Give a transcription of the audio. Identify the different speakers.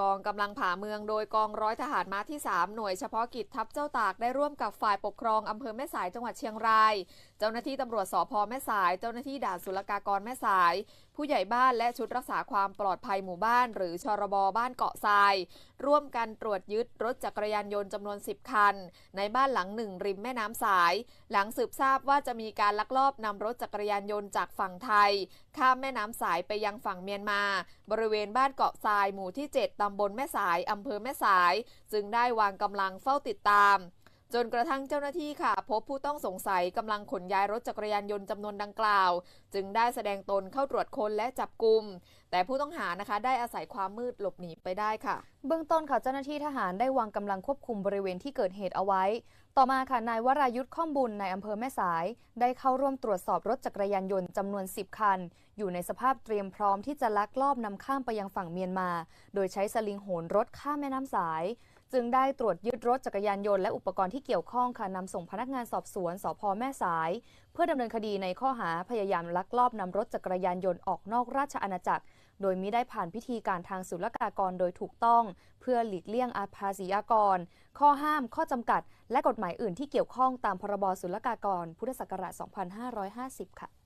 Speaker 1: กองกำลังผ่าเมืองโดยกองร้อยทหารม้าที่ 3 หน่วยเฉพาะกิจทัพเจ้าตากได้ร่วมกับฝ่ายปกครองอำเภอแม่สายจังหวัดเชียงราย เจ้าหน้าที่ตำรวจสพแม่สาย เจ้าหน้าที่ด่านศุลกากรแม่สาย ผู้ใหญ่บ้านและชุดรักษาความปลอดภัยหมู่บ้าน หรือชรบบ้านเกาะทราย ร่วมกันตรวจยึดรถจักรยานยนต์จำนวน 10 คัน ในบ้านหลังหนึ่งริมแม่น้ำสาย หลังสืบทราบว่าจะมีการลักลอบนำรถจักรยานยนต์จากฝั่งไทย ข้ามแม่น้ำสายไปยังฝั่งเมียนมา บริเวณบ้านเกาะทรายหมู่ที่ 7 ตำบลแม่สายอำเภอแม่สาย จึงได้วางกำลังเฝ้าติดตาม จนกระทั่งเจ้าหน้าที่ค่ะ พบผู้ต้องสงสัยกำลังขนย้ายรถจักรยานยนต์จำนวนดังกล่าว จึงได้แสดงตนเข้าตรวจค้นและจับกลุ่ม แต่ผู้ต้องหานะคะได้อาศัยความมืดหลบหนีไปได้ค่ะ
Speaker 2: เบื้องต้นค่ะเจ้าหน้าที่ทหารได้วางกำลังควบคุมบริเวณที่เกิดเหตุเอาไว้ ต่อมาค่ะนายวรายุทธ์ข้อมบุญในอำเภอแม่สาย ได้เข้าร่วมตรวจสอบรถจักรยานยนต์จำนวน 10 คัน อยู่ในสภาพเตรียมพร้อมที่จะลักลอบนำข้ามไปยังฝั่งเมียนมา โดยใช้สลิงโหนรถข้ามแม่น้ำสาย จึงได้ตรวจยึดรถจักรยานยนต์และอุปกรณ์ที่เกี่ยวข้องค่ะนำส่งพนักงานสอบสวนสพแม่สาย เพื่อดำเนินคดีในข้อหาพยายามลักลอบนำรถจักรยานยนต์ออกนอกราชอาณาจักร โดยมิได้ผ่านพิธีการทางศุลกากรโดยถูกต้อง เพื่อหลีกเลี่ยงอาภาษีอากร ข้อห้าม ข้อจำกัด และกฎหมายอื่นที่เกี่ยวข้องตามพรบศุลกากร พุทธศักราช 2550 ค่ะ